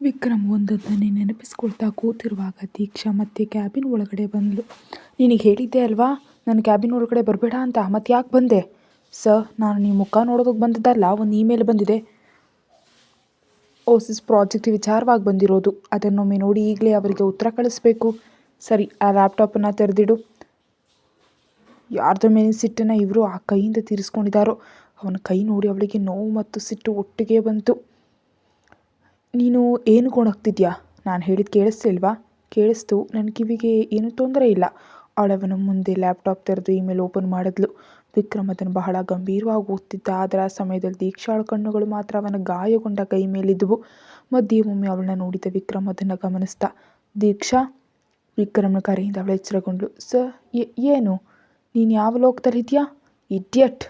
ವಿಕ್ರಮ್ ಒಂದೊಂದನ್ನೇ ನೆನಪಿಸ್ಕೊಳ್ತಾ ಕೂತಿರುವಾಗ ದೀಕ್ಷಾ ಮತ್ತೆ ಕ್ಯಾಬಿನ್ ಒಳಗಡೆ ಬಂದಳು ನಿನಗೆ ಹೇಳಿದ್ದೆ ಅಲ್ವಾ? ನನ್ನ ಕ್ಯಾಬಿನ್ ಒಳಗಡೆ ಬರಬೇಡ ಅಂತ ಮತ್ತೆ ಯಾಕೆ ಬಂದೆ? ಸರ್, ನಾನು ನಿಮ್ಮ ಮುಖ ನೋಡೋದಕ್ಕೆ ಬಂದದ್ದಲ್ಲ, ಒಂದು ಇಮೇಲ್ ಬಂದಿದೆ. ಓಸಿಸ್ ಪ್ರಾಜೆಕ್ಟ್ ವಿಚಾರವಾಗಿ ಬಂದಿರೋದು. ಅದನ್ನೊಮ್ಮೆ ನೋಡಿ ಈಗಲೇ ಅವರಿಗೆ ಉತ್ತರ ಕಳಿಸ್ಬೇಕು. ಸರಿ, ಆ ಲ್ಯಾಪ್ಟಾಪನ್ನು ತೆರೆದಿಡು. ಯಾರ್ದೋ ಮೇಲೆ ಸಿಟ್ಟನ್ನು ಇವರು ಆ ಕೈಯಿಂದ ತೀರಿಸ್ಕೊಂಡಿದ್ದಾರೋ ಅವನ ಕೈ ನೋಡಿ ಅವಳಿಗೆ ನೋವು ಮತ್ತು ಸಿಟ್ಟು ಒಟ್ಟಿಗೆ ಬಂತು. ನೀನು ಏನು ಗೊಣಗ್ತಿದ್ಯಾ? ನಾನು ಹೇಳಿದ್ದು ಕೇಳಿಸ್ತಿಲ್ವಾ ಕೇಳಿಸ್ತು. ನನ್ನ ಕಿವಿಗೆ ಏನೂ ತೊಂದರೆ ಇಲ್ಲ. ಅವಳವನ ಮುಂದೆ ಲ್ಯಾಪ್ಟಾಪ್ ತೆರೆದು ಇಮೇಲ್ ಓಪನ್ ಮಾಡಿದ್ಲು. ವಿಕ್ರಮ್ ಅದನ್ನು ಬಹಳ ಗಂಭೀರವಾಗಿ ಓದ್ತಿದ್ದ. ಆ ಸಮಯದಲ್ಲಿ ದೀಕ್ಷಾಳ ಕಣ್ಣುಗಳು ಮಾತ್ರ ಅವನ ಗಾಯಗೊಂಡ ಕೈ ಮೇಲಿದ್ದವು. ಮಧ್ಯೆ ಒಮ್ಮೆ ಅವಳನ್ನ ನೋಡಿದ ವಿಕ್ರಮ್ ಅದನ್ನು ಗಮನಿಸ್ದ ದೀಕ್ಷಾ? ವಿಕ್ರಮ್ನ ಕರೆಯಿಂದ ಅವಳು ಎಚ್ಚರಗೊಂಡ್ಳು ಸ ಏನು? ನೀನು ಯಾವ ಲೋಕದಲ್ಲಿದ್ಯಾ? ಇಡಿಯಟ್.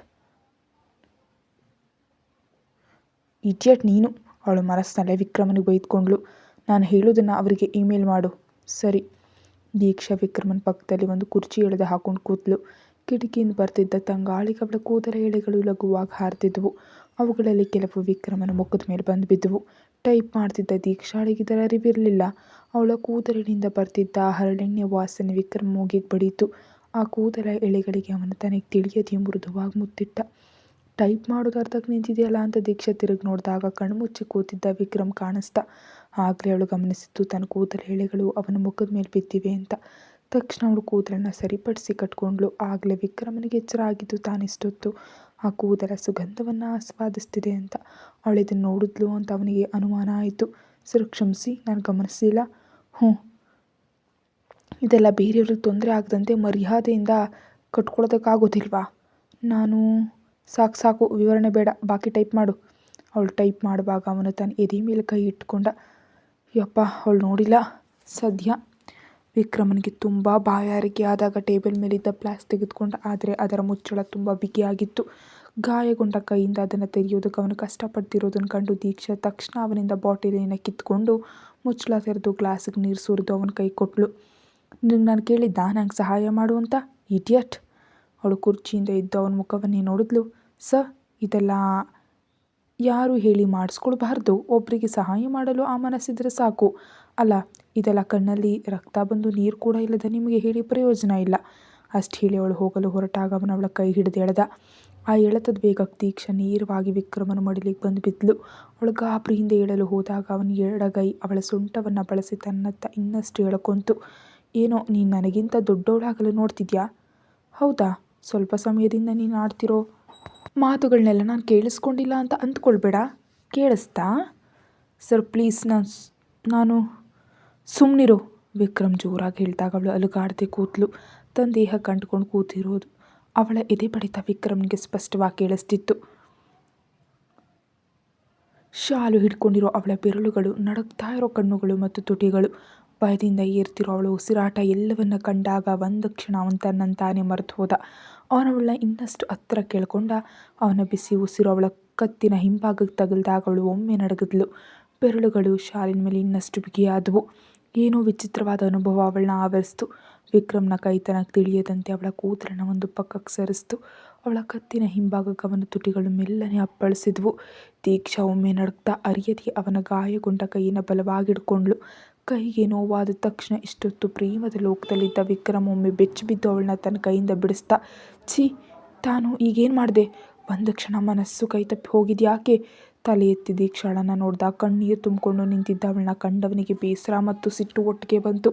ಇಡಿಯಟ್ ನೀನು? ಅವಳು ಮನಸ್ಸಿನಲ್ಲೇ ವಿಕ್ರಮನಿಗೆ ಬೈದ್ಕೊಂಡ್ಳು. ನಾನು ಹೇಳೋದನ್ನು ಅವರಿಗೆ ಇಮೇಲ್ ಮಾಡು. ಸರಿ. ದೀಕ್ಷಾ ವಿಕ್ರಮನ ಪಕ್ಕದಲ್ಲಿ ಒಂದು ಕುರ್ಚಿ ಎಳೆದು ಹಾಕೊಂಡು ಕೂತ್ಲು ಕಿಟಕಿಯಿಂದ ಬರ್ತಿದ್ದ ತಂಗಾಳಿಗೆ ಅವಳ ಕೂದಲ ಎಳೆಗಳು ಲಘುವಾಗಿ ಹಾರ್ತಿದ್ವು. ಅವುಗಳಲ್ಲಿ ಕೆಲವು ವಿಕ್ರಮನ ಮುಖದ ಮೇಲೆ ಬಂದು ಬಿದ್ದವು. ಟೈಪ್ ಮಾಡ್ತಿದ್ದ ದೀಕ್ಷಾಳಿಗೆ ಇದರ ಅರಿವಿರಲಿಲ್ಲ. ಅವಳ ಕೂದಲಿನಿಂದ ಬರ್ತಿದ್ದ ಹರಳೆಣ್ಣೆ ವಾಸನೆ ವಿಕ್ರಮ ಮೂಗಿಗೆ ಬಡೀತು ಆ ಕೂದಲ ಎಳೆಗಳಿಗೆ ಅವನು ತನಗೆ ತಿಳಿಯದೆ ಮೃದುವಾಗಿ ಮುತ್ತಿಟ್ಟ. ಟೈಪ್ ಮಾಡೋದು ಅರ್ಧಕ್ಕೆ ನಿಂತಿದೆಯಲ್ಲ ಅಂತ ದೀಕ್ಷಾ ತಿರುಗಿ ನೋಡಿದಾಗ ಕಣ್ಮುಚ್ಚಿ ಕೂತಿದ್ದ ವಿಕ್ರಮ್ ಕಾಣಿಸ್ತಾ ಆಗಲೇ ಅವಳು ಗಮನಿಸಿದ್ದು ತನ್ನ ಕೂದಲು ಎಳೆಗಳು ಅವನ ಮುಖದ ಮೇಲೆ ಬಿದ್ದಿವೆ ಅಂತ. ತಕ್ಷಣ ಅವಳು ಕೂದಲನ್ನ ಸರಿಪಡಿಸಿ ಕಟ್ಕೊಂಡ್ಳು. ಆಗಲೇ ವಿಕ್ರಮನಿಗೆ ಎಚ್ಚರ ಆಗಿದ್ದು ತಾನಿಷ್ಟೊತ್ತು ಆ ಕೂದಲ ಸುಗಂಧವನ್ನು ಆಸ್ವಾದಿಸ್ತಿದೆ ಅಂತ. ಅವಳಿದನ್ನು ನೋಡಿದ್ಲು ಅಂತ ಅವನಿಗೆ ಅನುಮಾನ ಆಯಿತು. ಸರ್ ಕ್ಷಮಿಸಿ, ನಾನು ಗಮನಿಸಲಿಲ್ಲ. ಹ್ಞೂ. ಇದೆಲ್ಲ ಬೇರೆಯವ್ರಿಗೆ ತೊಂದರೆ ಆಗದಂತೆ ಮರ್ಯಾದೆಯಿಂದ ಕಟ್ಕೊಳ್ಳೋದಕ್ಕಾಗೋದಿಲ್ವಾ? ನಾನು ಸಾಕು ಸಾಕು, ವಿವರಣೆ ಬೇಡ, ಬಾಕಿ ಟೈಪ್ ಮಾಡು. ಅವಳು ಟೈಪ್ ಮಾಡುವಾಗ ಅವನು ತನ್ನ ಎದೆ ಮೇಲೆ ಕೈ ಇಟ್ಕೊಂಡ, ಯಪ್ಪ, ಅವಳು ನೋಡಿಲ್ಲ. ಸದ್ಯ ವಿಕ್ರಮನಿಗೆ ತುಂಬ ಬಾಯಾರಿಕೆ ಆದಾಗ ಟೇಬಲ್ ಮೇಲಿದ್ದ ಪ್ಲಾಸ್ ತೆಗೆದುಕೊಂಡ, ಆದರೆ ಅದರ ಮುಚ್ಚಳ ತುಂಬ ಬಿಗಿಯಾಗಿತ್ತು. ಗಾಯಗೊಂಡ ಕೈಯಿಂದ ಅದನ್ನು ತೆರೆಯೋದಕ್ಕೆ ಅವನು ಕಷ್ಟಪಡ್ತಿರೋದನ್ನು ಕಂಡು ದೀಕ್ಷಾ ತಕ್ಷಣ ಅವನಿಂದ ಬಾಟಲಿನ ಕಿತ್ಕೊಂಡು ಮುಚ್ಚಳ ತೆರೆದು ಗ್ಲಾಸಿಗೆ ನೀರು ಸುರಿದು ಅವನ ಕೈ ಕೊಟ್ಟಳು ನಿನಗೆ ನಾನು ಕೇಳಿದ್ದ, ನಂಗೆ ಸಹಾಯ ಮಾಡು ಅಂತ? ಇಡಿಯಟ್. ಅವಳು ಕುರ್ಚಿಯಿಂದ ಇದ್ದು ಅವನ ಮುಖವನ್ನೇ ನೋಡಿದ್ಲು. ಸ, ಇದೆಲ್ಲ ಯಾರು ಹೇಳಿ ಮಾಡಿಸ್ಕೊಳ್ಬಾರ್ದು ಒಬ್ಬರಿಗೆ ಸಹಾಯ ಮಾಡಲು ಆ ಮನಸ್ಸಿದ್ರೆ ಸಾಕು. ಅಲ್ಲ, ಇದೆಲ್ಲ ಕಣ್ಣಲ್ಲಿ ರಕ್ತ ಬಂದು ನೀರು ಕೂಡ ಇಲ್ಲದ ನಿಮಗೆ ಹೇಳಿ ಪ್ರಯೋಜನ ಇಲ್ಲ. ಅಷ್ಟು ಹೇಳಿ ಅವಳು ಹೋಗಲು ಹೊರಟಾಗ ಅವನು ಅವಳ ಕೈ ಹಿಡಿದು ಎಳೆದ. ಆ ಎಳೆತದ ಬೇಗ ದೀಕ್ಷಾ ನೇರವಾಗಿ ವಿಕ್ರಮನ ಮಡಿಲಿಗೆ ಬಂದು ಬಿದ್ದಳು ಅವಳು ಗಾಬರಿಯಿಂದ ಏಳಲು ಹೋದಾಗ ಅವನ ಎಡಗೈ ಅವಳ ಸೊಂಟವನ್ನು ಬಳಸಿ ತನ್ನತ್ತ ಇನ್ನಷ್ಟು ಎಳ್ಕೊಂತು. ಏನೋ, ನೀನು ನನಗಿಂತ ದೊಡ್ಡವಳಾಗಲು ನೋಡ್ತಿದ್ಯಾ? ಹೌದಾ? ಸ್ವಲ್ಪ ಸಮಯದಿಂದ ನೀನು ಆಡ್ತಿರೋ ಮಾತುಗಳನ್ನೆಲ್ಲ ನಾನು ಕೇಳಿಸ್ಕೊಂಡಿಲ್ಲ ಅಂತ ಅಂದ್ಕೊಳ್ಬೇಡ. ಕೇಳಿಸ್ತಾ? ಸರ್, ಪ್ಲೀಸ್ ನಾನು ನಾನು ಸುಮ್ಮನಿರು ವಿಕ್ರಮ್ ಜೋರಾಗಿ ಹೇಳಿದಾಗ ಅವಳು ಅಲುಗಾಡದೆ ಕೂತ್ಲು ತನ್ನ ದೇಹ ಕಂಡುಕೊಂಡು ಕೂತಿರೋದು. ಅವಳ ಎದೆ ಬಡಿತ ವಿಕ್ರಮ್ಗೆ ಸ್ಪಷ್ಟವಾಗಿ ಕೇಳಿಸ್ತಿತ್ತು. ಶಾಲು ಹಿಡ್ಕೊಂಡಿರೋ ಅವಳ ಬೆರಳುಗಳು ನಡಕ್ತಾ ಇರೋ ಕಣ್ಣುಗಳು ಮತ್ತು ತುಟಿಗಳು. ಭಯದಿಂದ ಏರ್ತಿರೋ ಅವಳು ಉಸಿರಾಟ ಎಲ್ಲವನ್ನ ಕಂಡಾಗ ಒಂದು ಕ್ಷಣ ಅವನು ತಾನೇ ಮರೆತು ಹೋದ. ಅವನವಳನ್ನ ಇನ್ನಷ್ಟು ಹತ್ತಿರ ಕೇಳ್ಕೊಂಡ ಅವನ ಬಿಸಿ ಉಸಿರು ಅವಳ ಕತ್ತಿನ ಹಿಂಭಾಗಕ್ಕೆ ತಗಲ್ದಾಗ ಅವಳು ಒಮ್ಮೆ ನಡಗದ್ಲು. ಬೆರಳುಗಳು ಶಾಲಿನ ಮೇಲೆ ಇನ್ನಷ್ಟು ಬಿಗಿಯಾದವು. ಏನೋ ವಿಚಿತ್ರವಾದ ಅನುಭವ ಅವಳನ್ನ ಆವರಿಸ್ತು. ವಿಕ್ರಮ್ನ ಕೈ ತನಗೆ ತಿಳಿಯದಂತೆ ಅವಳ ಕೂದಲನ್ನು ಒಂದು ಪಕ್ಕಕ್ಕೆ ಸರಿಸ್ತು. ಅವಳ ಕತ್ತಿನ ಹಿಂಭಾಗಕ್ಕೆ ಅವನ ತುಟಿಗಳು ಮೆಲ್ಲನೆ ಅಪ್ಪಳಿಸಿದ್ವು. ದೀಕ್ಷಾ ಒಮ್ಮೆ ನಡುಕ್ತಾ ಅರಿಯದೆ ಅವನ ಗಾಯಗೊಂಡ ಕೈಯನ್ನು ಬಲವಾಗಿ ಹಿಡ್ಕೊಂಡ್ಳು ಕೈಗೆ ನೋವಾದ ತಕ್ಷಣ ಇಷ್ಟೊತ್ತು ಪ್ರೇಮದ ಲೋಕದಲ್ಲಿದ್ದ ವಿಕ್ರಮ್ ಒಮ್ಮೆ ಬೆಚ್ಚಿ ಬಿದ್ದು ಅವಳನ್ನ ತನ್ನ ಕೈಯಿಂದ ಬಿಡಿಸ್ತಾ, ಛೀ, ತಾನು ಈಗೇನು ಮಾಡಿದೆ? ಒಂದು ಕ್ಷಣ ಮನಸ್ಸು ಕೈ ತಪ್ಪಿ ಹೋಗಿದ್ಯಾಕೆ ತಲೆ ಎತ್ತಿ ಕ್ಷಣನ ನೋಡ್ದ ಕಣ್ಣೀರು ತುಂಬಿಕೊಂಡು ನಿಂತಿದ್ದ ಅವಳನ್ನ ಕಂಡವನಿಗೆ ಬೇಸರ ಮತ್ತು ಸಿಟ್ಟು ಒಟ್ಟಿಗೆ ಬಂತು.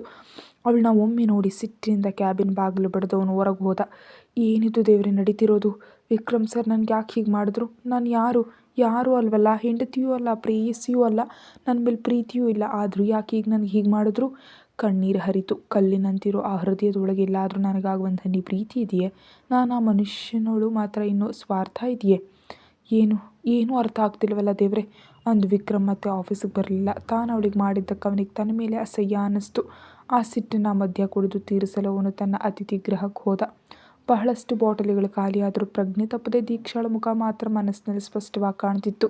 ಅವಳನ್ನ ಒಮ್ಮೆ ನೋಡಿ ಸಿಟ್ಟಿನಿಂದ ಕ್ಯಾಬಿನ್ ಬಾಗಿಲು ಬಡಿದವನು ಹೊರಗೆ ಹೋದ, ಏನಿದು ದೇವರೇ, ನಡೀತಿರೋದು? ವಿಕ್ರಮ್ ಸರ್ ನನಗೆ ಯಾಕೆ ಹೀಗೆ ಮಾಡಿದ್ರು? ನಾನು ಯಾರು? ಯಾರೂ ಅಲ್ವಲ್ಲ? ಹೆಂಡತಿಯೂ ಅಲ್ಲ, ಪ್ರೇಯಸಿಯೂ ಅಲ್ಲ ನನ್ನ ಮೇಲೆ ಪ್ರೀತಿಯೂ ಇಲ್ಲ. ಆದರೂ ಯಾಕೆ ಈಗ ನನಗೆ ಹೀಗೆ ಮಾಡಿದ್ರು? ಕಣ್ಣೀರು ಹರಿತು. ಕಲ್ಲಿನಂತಿರೋ ಆ ಹೃದಯದೊಳಗೆ ಎಲ್ಲಾದರೂ ನನಗಾಗುವಂಥ ಹನಿ ಪ್ರೀತಿ ಇದೆಯೇ? ನಾನು ಆ ಮನುಷ್ಯನೋಳು ಮಾತ್ರ ಇನ್ನೂ ಸ್ವಾರ್ಥ ಇದೆಯೇ? ಏನು? ಏನೂ ಅರ್ಥ ಆಗ್ತಿಲ್ವಲ್ಲ ದೇವರೇ? ಅಂದು ವಿಕ್ರಮ್ ಮತ್ತೆ ಆಫೀಸಿಗೆ ಬರಲಿಲ್ಲ. ತಾನು ಅವಳಿಗೆ ಮಾಡಿದ್ದಕ್ಕೆ ಅವನಿಗೆ ತನ್ನ ಮೇಲೆ ಅಸಹ್ಯ ಅನ್ನಿಸ್ತು. ಆ ಸಿಟ್ಟನ್ನು ಮಧ್ಯ ಕುಡಿದು ತೀರಿಸಲು ಅವನು ತನ್ನ ಅತಿಥಿ ಗೃಹಕ್ಕೆ ಹೋದ. ಬಹಳಷ್ಟು ಬಾಟಲಿಗಳು ಖಾಲಿಯಾದರೂ ಪ್ರಜ್ಞೆ ತಪ್ಪದೆ ದೀಕ್ಷಾಳ ಮುಖ ಮಾತ್ರ ಮನಸ್ಸಿನಲ್ಲಿ ಸ್ಪಷ್ಟವಾಗಿ ಕಾಣ್ತಿತ್ತು.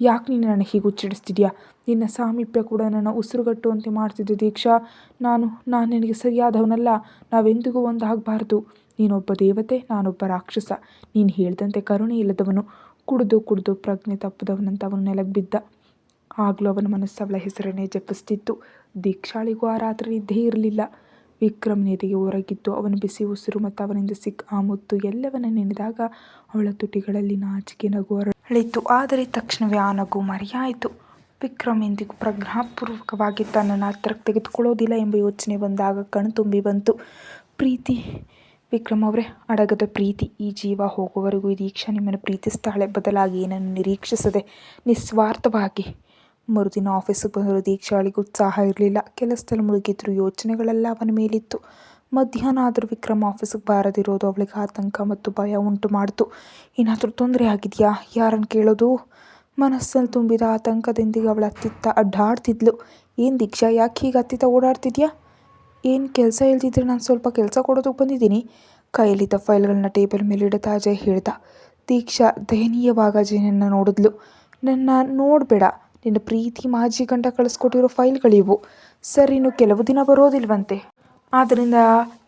ಯಾಕೆ ನೀನು ನನಗೆ ಹೀಗೆ ಉಚ್ಚಿಡಿಸ್ತಿದ್ಯಾ ನಿನ್ನ ಸಾಮೀಪ್ಯ ಕೂಡ ನನ್ನ ಉಸಿರುಗಟ್ಟುವಂತೆ ಮಾಡ್ತಿದ್ದೆ ದೀಕ್ಷಾ. ನಾನು ನಾನು ನಿನಗೆ ಸರಿಯಾದವನಲ್ಲ. ನಾವೆಂದಿಗೂ ಒಂದು ಆಗಬಾರ್ದು ನೀನೊಬ್ಬ ದೇವತೆ, ನಾನೊಬ್ಬ ರಾಕ್ಷಸ. ನೀನು ಹೇಳಿದಂತೆ ಕರುಣೆ ಇಲ್ಲದವನು. ಕುಡಿದು ಕುಡಿದು ಪ್ರಜ್ಞೆ ತಪ್ಪದವನಂತ ಅವನು ನೆಲಕ್ಕೆ ಬಿದ್ದ. ಆಗಲೂ ಅವನ ಮನಸ್ಸು ಅವಳ ಹೆಸರನ್ನೇ ಜಪಿಸ್ತಿತ್ತು. ದೀಕ್ಷಾಳಿಗೂ ಆ ರಾತ್ರಿ ನಿದ್ದೆ ಇರಲಿಲ್ಲ. ವಿಕ್ರಮ್ ನೀರಿಗೆ ಹೊರಗಿದ್ದು ಅವನ ಬಿಸಿ ಉಸಿರು ಮತ್ತು ಅವನಿಂದ ಸಿಕ್ಕ ಆ ಮುತ್ತು ಎಲ್ಲವನ್ನ ನೆನೆದಾಗ ಅವಳ ತುಟಿಗಳಲ್ಲಿ ನಾಚಿಕೆ ನಗು ಅರಳಿತು. ಆದರೆ ತಕ್ಷಣವೇ ಆ ನಗು ಮರೆಯಾಯಿತು. ವಿಕ್ರಮ್ ಎಂದಿಗೂ ಪ್ರಜ್ಞಾಪೂರ್ವಕವಾಗಿ ತನ್ನನ್ನು ಹತ್ತಿರಕ್ಕೆ ತೆಗೆದುಕೊಳ್ಳೋದಿಲ್ಲ ಎಂಬ ಯೋಚನೆ ಬಂದಾಗ ಕಣ್ತುಂಬಿ ಬಂತು. ಪ್ರೀತಿ ವಿಕ್ರಮ್ ಅವರೇ, ಅಡಗದ ಪ್ರೀತಿ, ಈ ಜೀವ ಹೋಗುವವರೆಗೂ ಈ ದೀಕ್ಷಾ ನಿಮ್ಮನ್ನು ಪ್ರೀತಿಸ್ತಾಳೆ ಬದಲಾಗಿ ಏನನ್ನು ನಿರೀಕ್ಷಿಸದೆ ನಿಸ್ವಾರ್ಥವಾಗಿ ಮರುದಿನ ಆಫೀಸಿಗೆ ಬಂದರೂ ದೀಕ್ಷಾಳಿಗೆ ಉತ್ಸಾಹ ಇರಲಿಲ್ಲ. ಕೆಲಸದಲ್ಲಿ ಮುಳುಗಿದ್ರು ಯೋಚನೆಗಳೆಲ್ಲ ಅವನ ಮೇಲಿತ್ತು. ಮಧ್ಯಾಹ್ನ ಆದರೂ ವಿಕ್ರಮ್ ಆಫೀಸಿಗೆ ಬಾರದಿರೋದು ಅವಳಿಗೆ ಆತಂಕ ಮತ್ತು ಭಯ ಉಂಟು ಮಾಡಿತು. ಏನಾದರೂ ತೊಂದರೆ ಆಗಿದೆಯಾ? ಯಾರನ್ನು ಕೇಳೋದು? ಮನಸ್ಸಲ್ಲಿ ತುಂಬಿದ ಆತಂಕದೊಂದಿಗೆ ಅವಳು ಅತ್ತಿತ್ತ ಅಡ್ಡಾಡ್ತಿದ್ಲು. ಏನು ದೀಕ್ಷಾ, ಯಾಕೆ ಹೀಗೆ ಅತ್ತಿತ್ತ ಓಡಾಡ್ತಿದ್ಯಾ? ಏನು ಕೆಲಸ ಇಲ್ದಿದ್ರೆ ನಾನು ಸ್ವಲ್ಪ ಕೆಲಸ ಕೊಡೋದಕ್ಕೆ ಬಂದಿದ್ದೀನಿ. ಕೈಯಲ್ಲಿದ್ದ ಫೈಲ್ಗಳನ್ನ ಟೇಬಲ್ ಮೇಲೆ ಇಡುತ್ತಾ ಅಜಯ್ ಹೇಳ್ದ, ದೀಕ್ಷಾ ದಯನೀಯವಾಗ ಅಜಯನನ್ನು ನೋಡಿದ್ಲು. ನನ್ನ ನೋಡಬೇಡ. ನಿನ್ನ ಪ್ರೀತಿ ಮಾಜಿ ಗಂಡ ಕಳಿಸ್ಕೊಟ್ಟಿರೋ ಫೈಲ್ಗಳಿವು. ಸರ್, ಇನ್ನು ಕೆಲವು ದಿನ ಬರೋದಿಲ್ವಂತೆ. ಆದ್ದರಿಂದ